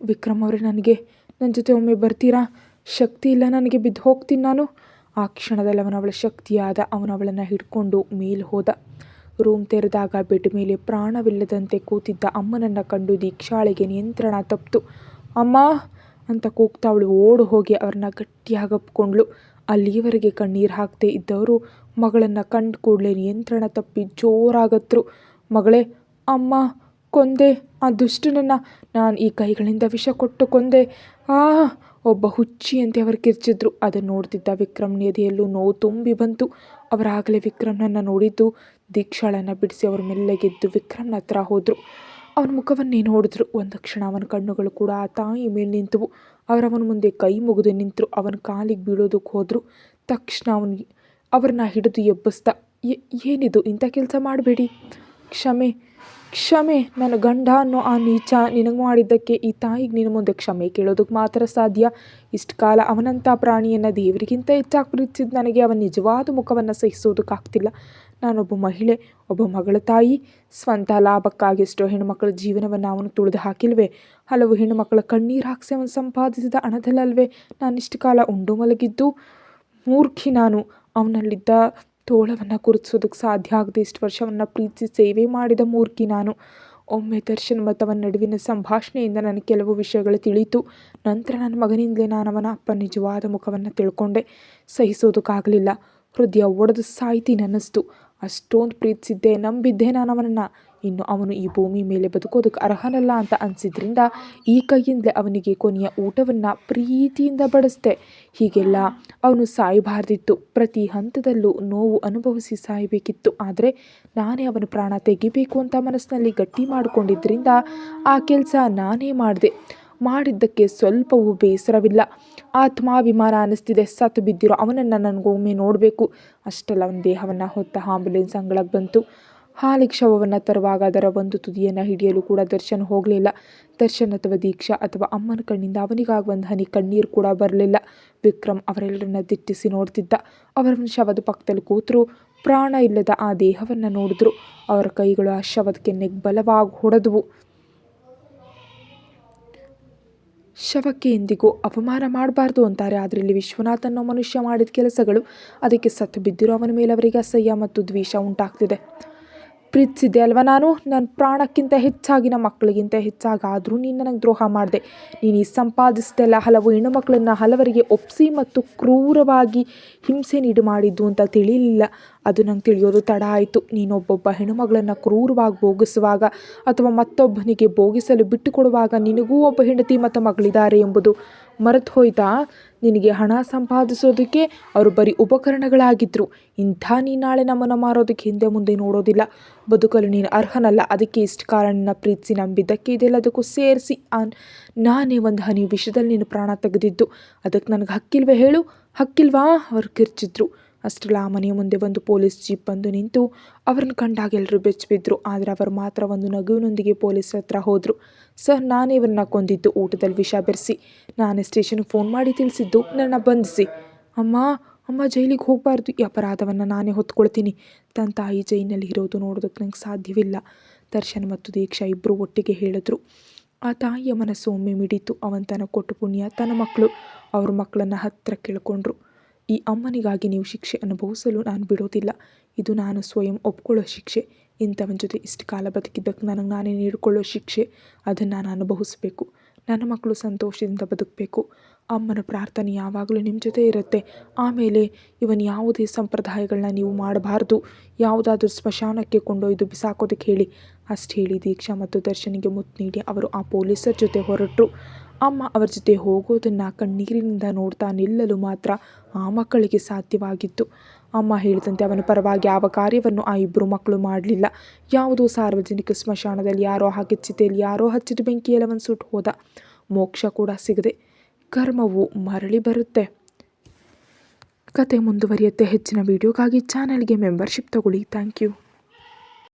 ವಿಕ್ರಮ್ ಅವರೇ, ನನಗೆ ನನ್ನ ಜೊತೆ ಒಮ್ಮೆ ಬರ್ತೀರಾ? ಶಕ್ತಿ ಇಲ್ಲ, ನನಗೆ ಬಿದ್ದು ಹೋಗ್ತೀನಿ ನಾನು. ಆ ಕ್ಷಣದಲ್ಲಿ ಅವನ ಅವಳ ಶಕ್ತಿಯಾದ ಅವನವಳನ್ನು ಹಿಡ್ಕೊಂಡು ಮೇಲೆ ಹೋದ. ರೂಮ್ ತೆರೆದಾಗ ಬೆಡ್ ಮೇಲೆ ಪ್ರಾಣವಿಲ್ಲದಂತೆ ಕೂತಿದ್ದ ಅಮ್ಮನನ್ನು ಕಂಡು ದೀಕ್ಷಾಳಿಗೆ ನಿಯಂತ್ರಣ ತಪ್ಪಿತು ಅಮ್ಮ ಅಂತ ಕೂಗ್ತಾ ಅವಳು ಓಡು ಹೋಗಿ ಅವ್ರನ್ನ ಗಟ್ಟಿಯಾಗಿ ಅಪ್ಕೊಂಡ್ಳು ಅಲ್ಲಿಯವರೆಗೆ ಕಣ್ಣೀರು ಹಾಕ್ತೇ ಇದ್ದವರು ಮಗಳನ್ನು ಕಂಡು ಕೂಡಲೇ ನಿಯಂತ್ರಣ ತಪ್ಪಿ ಜೋರಾಗತ್ರು ಮಗಳೇ, ಅಮ್ಮ, ಕೊಂದೆ, ಆ ದುಷ್ಟನನ್ನು ನಾನು ಈ ಕೈಗಳಿಂದ ವಿಷ ಕೊಟ್ಟು ಕೊಂದೆ. ಆ ಒಬ್ಬ ಹುಚ್ಚಿಯಂತೆ ಅವರು ಕಿರ್ಚಿದ್ರು. ಅದನ್ನು ನೋಡ್ತಿದ್ದ ವಿಕ್ರಮ್ನ ಎದೆಯಲ್ಲೂ ನೋವು ತುಂಬಿ ಬಂತು. ಅವರಾಗಲೇ ವಿಕ್ರಮ್ನನ್ನು ನೋಡಿದ್ದು. ದೀಕ್ಷಾಳನ್ನು ಬಿಡಿಸಿ ಅವರು ಮೆಲ್ಲಗೆದ್ದು ವಿಕ್ರಮ್ನ ಹತ್ರ ಹೋದರು. ಅವನ ಮುಖವನ್ನೇ ನೋಡಿದ್ರು. ಒಂದು ಕ್ಷಣ ಅವನ ಕಣ್ಣುಗಳು ಕೂಡ ಆ ತಾಯಿ ಮೇಲೆ ನಿಂತವು. ಅವರವನ ಮುಂದೆ ಕೈ ಮುಗಿದು ನಿಂತರು. ಅವನ ಕಾಲಿಗೆ ಬೀಳೋದಕ್ಕೆ ಹೋದರು. ತಕ್ಷಣ ಅವನು ಅವ್ರನ್ನ ಹಿಡಿದು ಎಬ್ಬಿಸ್ದ ಏನಿದು? ಇಂಥ ಕೆಲಸ ಮಾಡಬೇಡಿ. ಕ್ಷಮೆ ಕ್ಷಮೆ, ನನ್ನ ಗಂಡ ಅನ್ನೋ ಆ ನೀಚ ನಿನಗೆ ಮಾಡಿದ್ದಕ್ಕೆ ಈ ತಾಯಿಗೆ ನಿನ್ನ ಮುಂದೆ ಕ್ಷಮೆ ಕೇಳೋದಕ್ಕೆ ಮಾತ್ರ ಸಾಧ್ಯ. ಇಷ್ಟು ಕಾಲ ಅವನಂಥ ಪ್ರಾಣಿಯನ್ನು ದೇವರಿಗಿಂತ ಹೆಚ್ಚಾಗಿ ಪ್ರೀತಿಸಿದ ನನಗೆ ಅವನ ನಿಜವಾದ ಮುಖವನ್ನು ಸಹಿಸೋದಕ್ಕಾಗ್ತಿಲ್ಲ. ನಾನೊಬ್ಬ ಮಹಿಳೆ, ಒಬ್ಬ ಮಗಳ ತಾಯಿ. ಸ್ವಂತ ಲಾಭಕ್ಕಾಗಿ ಎಷ್ಟೋ ಹೆಣ್ಣುಮಕ್ಕಳ ಜೀವನವನ್ನು ಅವನು ತುಳಿದು ಹಾಕಿಲ್ವೇ? ಹಲವು ಹೆಣ್ಣುಮಕ್ಕಳ ಕಣ್ಣೀರು ಹಾಕಿಸಿ ಅವನು ಸಂಪಾದಿಸಿದ ಹಣದಲ್ಲಲ್ವೇ? ನಾನಿಷ್ಟು ಕಾಲ ಉಂಡು ಮಲಗಿದ್ದು ಮೂರ್ಖಿ ನಾನು. ಅವನಲ್ಲಿದ್ದ ತೋಳವನ್ನು ಗುರುತಿಸೋದಕ್ಕೆ ಸಾಧ್ಯ ಆಗದೆ ಇಷ್ಟು ವರ್ಷವನ್ನು ಪ್ರೀತಿಸಿ ಸೇವೆ ಮಾಡಿದ ಮೂರ್ಖಿ ನಾನು. ಒಮ್ಮೆ ದರ್ಶನ್ ಮತ್ತು ನಡುವಿನ ಸಂಭಾಷಣೆಯಿಂದ ನನಗೆ ಕೆಲವು ವಿಷಯಗಳು ತಿಳಿಯಿತು ನಂತರ ನನ್ನ ಮಗನಿಂದಲೇ ನಾನು ಅವನ ಅಪ್ಪ ನಿಜವಾದ ಮುಖವನ್ನು ತಿಳ್ಕೊಂಡೆ. ಸಹಿಸೋದಕ್ಕಾಗಲಿಲ್ಲ. ಹೃದಯ ಒಡೆದು ಸಾಯಿತಿ ಅನ್ನಿಸ್ತು ಅಷ್ಟೊಂದು ಪ್ರೀತಿಸಿದ್ದೆ, ನಂಬಿದ್ದೆ ನಾನು ಅವನನ್ನು ಇನ್ನು ಅವನು ಈ ಭೂಮಿ ಮೇಲೆ ಬದುಕೋದಕ್ಕೆ ಅರ್ಹನಲ್ಲ ಅಂತ ಅನಿಸಿದ್ರಿಂದ ಈ ಕೈಯಿಂದಲೇ ಅವನಿಗೆ ಕೊನೆಯ ಊಟವನ್ನು ಪ್ರೀತಿಯಿಂದ ಬಡಿಸ್ದೆ. ಹೀಗೆಲ್ಲ ಅವನು ಸಾಯಬಾರ್ದಿತ್ತು. ಪ್ರತಿ ಹಂತದಲ್ಲೂ ನೋವು ಅನುಭವಿಸಿ ಸಾಯಬೇಕಿತ್ತು. ಆದರೆ ನಾನೇ ಅವನ ಪ್ರಾಣ ತೆಗಿಬೇಕು ಅಂತ ಮನಸ್ಸಿನಲ್ಲಿ ಗಟ್ಟಿ ಮಾಡಿಕೊಂಡಿದ್ದರಿಂದ ಆ ಕೆಲಸ ನಾನೇ ಮಾಡಿದೆ. ಮಾಡಿದ್ದಕ್ಕೆ ಸ್ವಲ್ಪವೂ ಬೇಸರವಿಲ್ಲ. ಆತ್ಮಾಭಿಮಾನ ಅನ್ನಿಸ್ತಿದೆ ಸತ್ತು ಬಿದ್ದಿರೋ ಅವನನ್ನು ನನಗೊಮ್ಮೆ ನೋಡಬೇಕು. ಅಷ್ಟೆಲ್ಲ ಅವನ ದೇಹವನ್ನು ಹೊತ್ತ ಆಂಬುಲೆನ್ಸ್ ಅಂಗಳಕ್ಕೆ ಬಂತು. ಹಾಲಿಗೆ ಶವವನ್ನು ತರುವಾಗ ಅದರ ಒಂದು ತುದಿಯನ್ನು ಹಿಡಿಯಲು ಕೂಡ ದರ್ಶನ್ ಹೋಗಲಿಲ್ಲ. ದರ್ಶನ್ ಅಥವಾ ದೀಕ್ಷಾ ಅಥವಾ ಅಮ್ಮನ ಕಣ್ಣಿಂದ ಅವನಿಗಾಗಿ ಒಂದು ಹನಿ ಕಣ್ಣೀರು ಕೂಡ ಬರಲಿಲ್ಲ. ವಿಕ್ರಮ್ ಅವರೆಲ್ಲರನ್ನ ದಿಟ್ಟಿಸಿ ನೋಡ್ತಿದ್ದ. ಅವರ ಶವದ ಪಕ್ಕದಲ್ಲಿ ಕೂತರು. ಪ್ರಾಣ ಇಲ್ಲದ ಆ ದೇಹವನ್ನು ನೋಡಿದ್ರು. ಅವರ ಕೈಗಳು ಆ ಶವದ ಕೆನ್ನೆಗೆ ಬಲವಾಗಿ ಹೊಡೆದವು. ಶವಕ್ಕೆ ಎಂದಿಗೂ ಅಪಮಾನ ಮಾಡಬಾರ್ದು ಅಂತಾರೆ. ಆದರೆ ಇಲ್ಲಿ ವಿಶ್ವನಾಥ್ ಮನುಷ್ಯ ಮಾಡಿದ ಕೆಲಸಗಳು ಅದಕ್ಕೆ ಸತ್ತು ಬಿದ್ದಿರೋ ಅವನ ಮೇಲೆ ಅವರಿಗೆ ಅಸಹ್ಯ ಮತ್ತು ದ್ವೇಷ ಉಂಟಾಗ್ತಿದೆ. ಪ್ರೀತಿಸಿದ್ದೆ ಅಲ್ವಾ ನಾನು? ನನ್ನ ಪ್ರಾಣಕ್ಕಿಂತ ಹೆಚ್ಚಾಗಿ, ನಮ್ಮ ಮಕ್ಕಳಿಗಿಂತ ಹೆಚ್ಚಾಗಿ ಆದರೂ ನೀನು ನನಗೆ ದ್ರೋಹ ಮಾಡಿದೆ. ನೀನು ಈ ಸಂಪಾದಿಸಿದೆಲ್ಲ ಹಲವು ಹೆಣ್ಣು ಮಕ್ಕಳನ್ನು ಹಲವರಿಗೆ ಒಪ್ಸಿ ಮತ್ತು ಕ್ರೂರವಾಗಿ ಹಿಂಸೆ ನೀಡು ಮಾಡಿದ್ದು ಅಂತ ತಿಳಿಲಿಲ್ಲ. ಅದು ನಂಗೆ ತಿಳಿಯೋದು ತಡ ಆಯಿತು. ನೀನೊಬ್ಬೊಬ್ಬ ಹೆಣ್ಣುಮಗಳನ್ನು ಕ್ರೂರವಾಗಿ ಭೋಗಿಸುವಾಗ ಅಥವಾ ಮತ್ತೊಬ್ಬನಿಗೆ ಭೋಗಿಸಲು ಬಿಟ್ಟುಕೊಡುವಾಗ ನಿನಗೂ ಒಬ್ಬ ಹೆಂಡತಿ ಮತ್ತು ಮಗಳಿದ್ದಾರೆ ಎಂಬುದು ಮರೆತು ಹೋಯ್ತಾ ನಿನಗೆ ಹಣ ಸಂಪಾದಿಸೋದಕ್ಕೆ ಅವರು ಬರೀ ಉಪಕರಣಗಳಾಗಿದ್ದರು ಇಂಥ ನೀ ನಾಳೆ ನಮ್ಮನ್ನು ಮಾರೋದಕ್ಕೆ ಹಿಂದೆ ಮುಂದೆ ನೋಡೋದಿಲ್ಲ. ಬದುಕಲು ನೀನು ಅರ್ಹನಲ್ಲ. ಅದಕ್ಕೆ ಇಷ್ಟು ಕಾರಣನ ಪ್ರೀತಿಸಿ ನಂಬಿದ್ದಕ್ಕೆ ಇದೆಲ್ಲದಕ್ಕೂ ಸೇರಿಸಿ ನಾನೇ ಒಂದು ಹನಿ ವಿಷಯದಲ್ಲಿ ನೀನು ಪ್ರಾಣ ತೆಗೆದಿದ್ದು. ಅದಕ್ಕೆ ನನಗೆ ಹಕ್ಕಿಲ್ವೇ ಹೇಳು? ಹಕ್ಕಿಲ್ವಾ? ಅವರು ಕಿರ್ಚಿದ್ರು. ಅಷ್ಟರಲ್ಲಿ ಆ ಮನೆಯ ಮುಂದೆ ಒಂದು ಪೊಲೀಸ್ ಜೀಪ್ ಬಂದು ನಿಂತು ಅವ್ರನ್ನ ಕಂಡಾಗ ಎಲ್ಲರೂ ಬೆಚ್ಚಿಬಿದ್ರು. ಆದರೆ ಅವರು ಮಾತ್ರ ಒಂದು ನಗುವಿನೊಂದಿಗೆ ಪೊಲೀಸ್ ಹತ್ರ ಹೋದರು. ಸರ್, ನಾನೇ ಇವ್ರನ್ನ ಕೊಂದಿದ್ದು, ಊಟದಲ್ಲಿ ವಿಷ ಬೆರೆಸಿ. ನಾನೇ ಸ್ಟೇಷನ್ಗೆ ಫೋನ್ ಮಾಡಿ ತಿಳಿಸಿದ್ದು ನನ್ನ ಬಂಧಿಸಿ. ಅಮ್ಮ ಅಮ್ಮ ಜೈಲಿಗೆ ಹೋಗಬಾರ್ದು. ಈ ಅಪರಾಧವನ್ನು ನಾನೇ ಹೊತ್ಕೊಳ್ತೀನಿ. ತನ್ನ ತಾಯಿ ಜೈಲಿನಲ್ಲಿ ಇರೋದು ನೋಡೋದಕ್ಕೆ ನಂಗೆ ಸಾಧ್ಯವಿಲ್ಲ. ದರ್ಶನ್ ಮತ್ತು ದೀಕ್ಷಾ ಇಬ್ಬರು ಒಟ್ಟಿಗೆ ಹೇಳಿದ್ರು. ಆ ತಾಯಿಯ ಮನಸ್ಸು ಒಮ್ಮೆ ಮಿಡಿತು. ಅವನ ತನ್ನ ಕೊಟ್ಟು ಪುಣ್ಯ ತನ್ನ ಮಕ್ಕಳು. ಅವ್ರ ಮಕ್ಕಳನ್ನು ಹತ್ತಿರ ಕೇಳ್ಕೊಂಡ್ರು. ಈ ಅಮ್ಮನಿಗಾಗಿ ನೀವು ಶಿಕ್ಷೆ ಅನುಭವಿಸಲು ನಾನು ಬಿಡೋದಿಲ್ಲ ಇದು ನಾನು ಸ್ವಯಂ ಒಪ್ಕೊಳ್ಳೋ ಶಿಕ್ಷೆ. ಇಂಥವನ ಜೊತೆ ಇಷ್ಟು ಕಾಲ ಬದುಕಿದ್ದಕ್ಕೆ ನನಗೆ ನಾನೇ ನೀಡಿಕೊಳ್ಳೋ ಶಿಕ್ಷೆ. ಅದನ್ನು ನಾನು ಅನುಭವಿಸಬೇಕು. ನನ್ನ ಮಕ್ಕಳು ಸಂತೋಷದಿಂದ ಬದುಕಬೇಕು. ಅಮ್ಮನ ಪ್ರಾರ್ಥನೆ ಯಾವಾಗಲೂ ನಿಮ್ಮ ಜೊತೆ ಇರುತ್ತೆ. ಆಮೇಲೆ ಇವನ್ ಯಾವುದೇ ಸಂಪ್ರದಾಯಗಳನ್ನ ನೀವು ಮಾಡಬಾರ್ದು. ಯಾವುದಾದ್ರೂ ಸ್ಮಶಾನಕ್ಕೆ ಕೊಂಡೊಯ್ದು ಬಿಸಾಕೋದಕ್ಕೆ ಹೇಳಿ. ಅಷ್ಟು ಹೇಳಿ ದೀಕ್ಷಾ ಮತ್ತು ದರ್ಶನಿಗೆ ಮುತ್ತು ನೀಡಿ ಅವರು ಆ ಪೊಲೀಸರ ಜೊತೆ ಹೊರಟರು. ಅಮ್ಮ ಅವರ ಜೊತೆ ಹೋಗೋದನ್ನು ಕಣ್ಣೀರಿನಿಂದ ನೋಡ್ತಾ ನಿಲ್ಲಲು ಮಾತ್ರ ಆ ಮಕ್ಕಳಿಗೆ ಸಾಧ್ಯವಾಗಿತ್ತು. ಅಮ್ಮ ಹೇಳಿದಂತೆ ಅವನ ಪರವಾಗಿ ಯಾವ ಕಾರ್ಯವನ್ನು ಆ ಇಬ್ಬರು ಮಕ್ಕಳು ಮಾಡಲಿಲ್ಲ. ಯಾವುದೋ ಸಾರ್ವಜನಿಕ ಸ್ಮಶಾನದಲ್ಲಿ ಯಾರೋ ಹಾಕಿದ ಚಿತೆಯಲ್ಲಿ ಯಾರೋ ಹಚ್ಚಿದ ಬೆಂಕಿಯಲ್ಲಿ ಅವನು ಸುಟ್ಟು ಹೋದ. ಮೋಕ್ಷ ಕೂಡ ಸಿಗದೆ ಕರ್ಮವು ಮರಳಿ ಬರುತ್ತೆ. ಕತೆ ಮುಂದುವರಿಯುತ್ತೆ. ಹೆಚ್ಚಿನ ವೀಡಿಯೋಗಾಗಿ ಚಾನಲ್ಗೆ ಮೆಂಬರ್ಶಿಪ್ ತಗೊಳ್ಳಿ. Thank you.